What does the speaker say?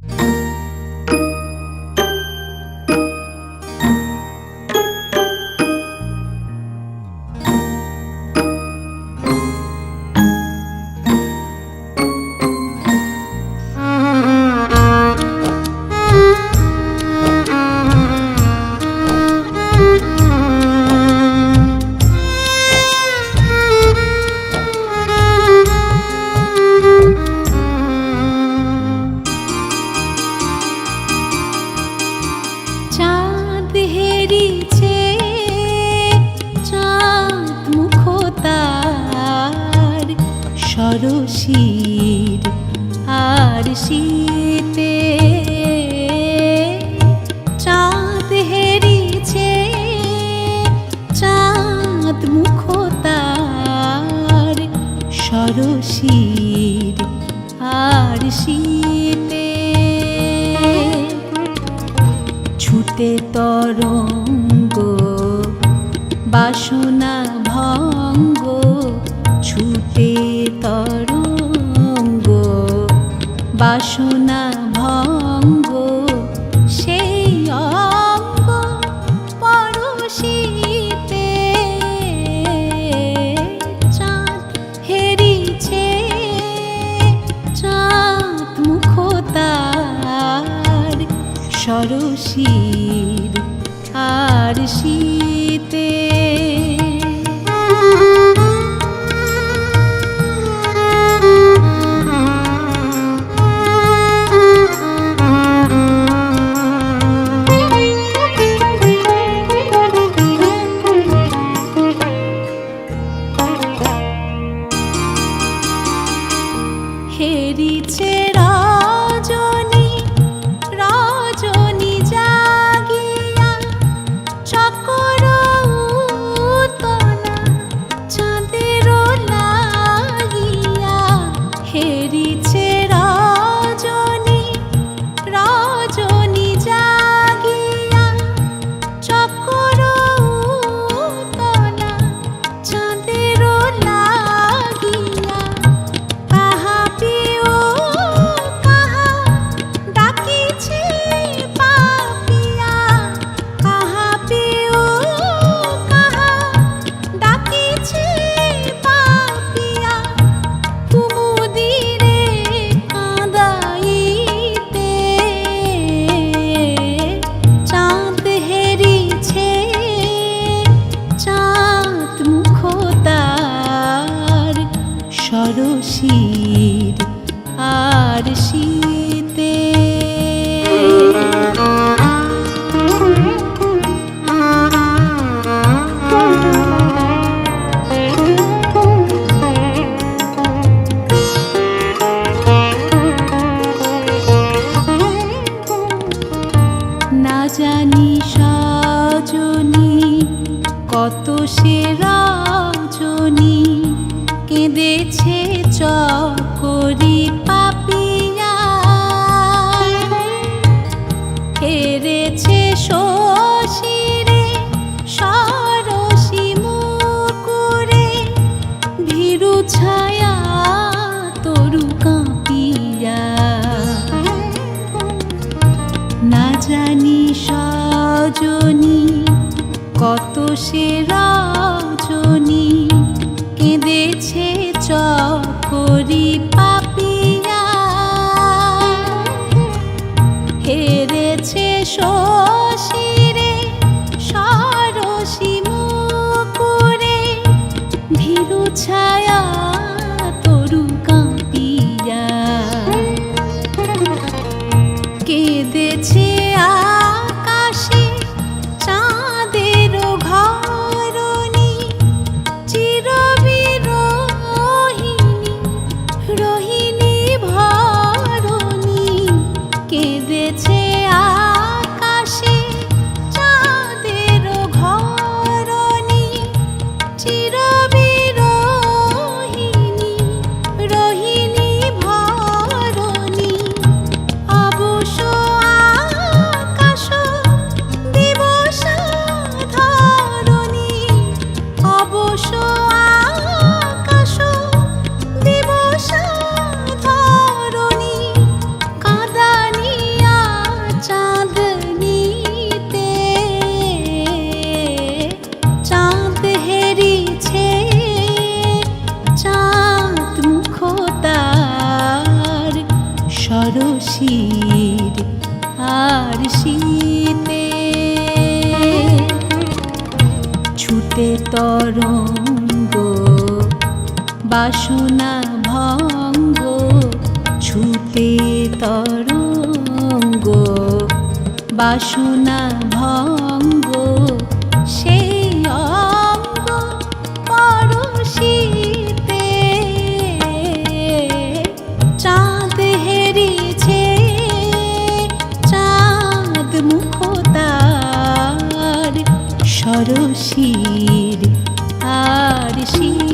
চাঁদ সরসীর আর শীতে চাঁদ হেরিছে চাঁদ মুখতার সরসীর আর শীতে ছুটে তরঙ্গ বাসনা সরসীর আর শীতে সে রজনী কেঁদেছে চকরি পাপিয়া। হেরেছে শশীরে, সরসী মুকুরে। ভীরু ছায়া তরু না জানি সজনী কত সে রজনী কেঁদেছে চকরি পাপিয়া। হেরেছে শশিরে সরসী মুকুরে ভীরু ছায়া শীতে ছুটে তরঙ্গ বাসনা ভঙ্গ ছুটে তরঙ্গ বাসনা ভঙ্গ সে শির আর শির